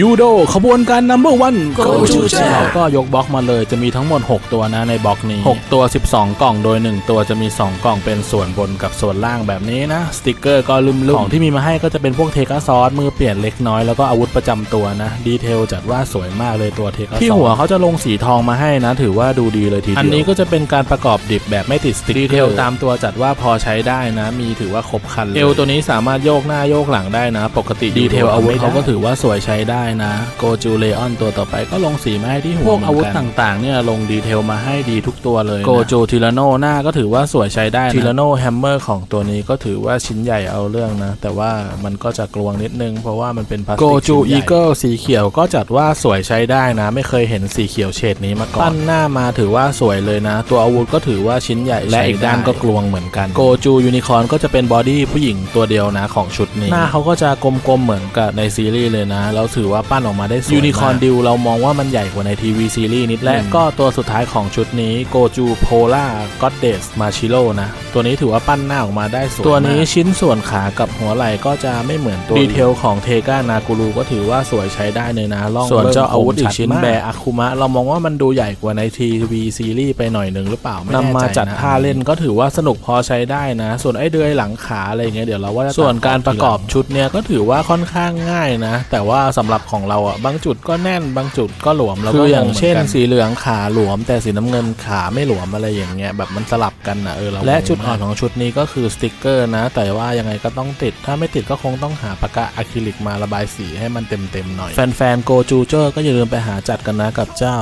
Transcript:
ยูโดขบวนการนัมเบอร์วัน Go Chucha ก็ยกบล็อกมาเลยจะมีทั้งหมด 6 ตัวนะในบล็อกนี้ 6 ตัว 12 กล่องโดย 1 ตัวจะมี 2 กล่องเป็นส่วนบนกับส่วนล่างแบบนี้นะ สติกเกอร์ก็ลุ่มๆของที่มีมาให้ก็จะเป็นพวกเทกาซอสมือเปลี่ยนเล็กน้อยแล้วก็อาวุธประจำตัวนะ ดีเทลจัดว่าสวยมากเลยตัวเทกาซอสที่หัวเขาจะลงสีทองมาให้นะ ถือว่าดูดีเลยทีเดียวอันนี้ก็จะเป็นการประกอบดิบแบบไม่ติดสติกเกอร์ดีเทลตามตัวจัดว่าพอใช้ได้นะ มีถือว่าครบครันเลยเอวตัวนี้สามารถโยกหน้าโยกหลังได้นะ ปกติดีเทลอาวุธเขาก็ถือว่าสวยใช้ได้นะโกจูเลออนตัวต่อไปก็ลงสีมาให้ที่หัวพวกอาวุธต่างๆเนี่ยลงดีเทลมาให้ดีทุกตัวเลยโกจูทิลาโนหน้าก็ถือว่าสวยใช้ได้ทิลาโนแฮมเมอร์ของตัวนี้ก็ถือว่าชิ้นใหญ่เอาเรื่องนะ แต่ว่ามันก็จะกลวงนิดนึง เพราะว่ามันเป็นพลาสติกโกจูอีเกิลสีเขียวก็จัดว่าสวยใช้ได้นะ ไม่เคยเห็นสีเขียวเฉดนี้มาก่อนปั้นหน้ามาถือว่าสวยเลยนะ ตัวอาวุธก็ถือว่าชิ้นใหญ่และอีกด้านก็กลวงเหมือนกันโกจูยูนิคอร์นก็จะเป็นบอดี้ผู้หญิงตัวเดียวนะของชุดนี้หน้าเขาก็จะกลมๆเหมือนกับในซีรีส์เลยนะแล้วถือว่าปั้นออกมาได้สวยยูนิคอร์นดิวเรามองว่ามันใหญ่กว่าในทีวีซีรีส์นิดและก็ตัวสุดท้ายของชุดนี้โกจูโพล่าก็เดสมาชิโร่นะ ตัวนี้ถือว่าปั้นหน้าออกมาได้สวยตัวนี้ชิ้นส่วนขากับหัวไหล่ก็จะไม่เหมือนตัวดีเทลของเทกานากูรูก็ถือว่าสวยใช้ได้เลยนะล่องส่วนเจ้าอาวุธอีกชิ้นแบอาคุมะเรามองว่ามันดูใหญ่กว่าในทีวีซีรีส์ไปหน่อยหนึ่งหรือเปล่าไม่แน่ใจนะนำมาจัดท่าเล่นก็ถือว่าสนุกพอใช้ได้นะ ส่วนไอ้เดือยหลังขาอะไรเงี้ยเดี๋ยวเราว่าจะส่วนการประกอบชุดเนี่ยก็ถือว่าค่อนข้างง่ายนะ แต่ว่าสำหรับของเราอะบางจุดก็แน่นบางจุดก็หลวมแล้วก็อย่างเช่น สีเหลืองขาหลวม แต่สีน้ำเงินขาไม่หลวมอะไรอย่างเงี้ยแบบมันสลับกันนะเออเราและจุดอ่อนของชุดนี้ก็คือสติกเกอร์นะ แต่ว่ายังไงก็ต้องติด ถ้าไม่ติดก็คงต้องหาปากกาอะคริลิกมาระบายสีให้มันเต็มๆหน่อย แฟนๆโกจูเจอร์ก็อย่าลืมไปหาจัดกันนะกับเจ้า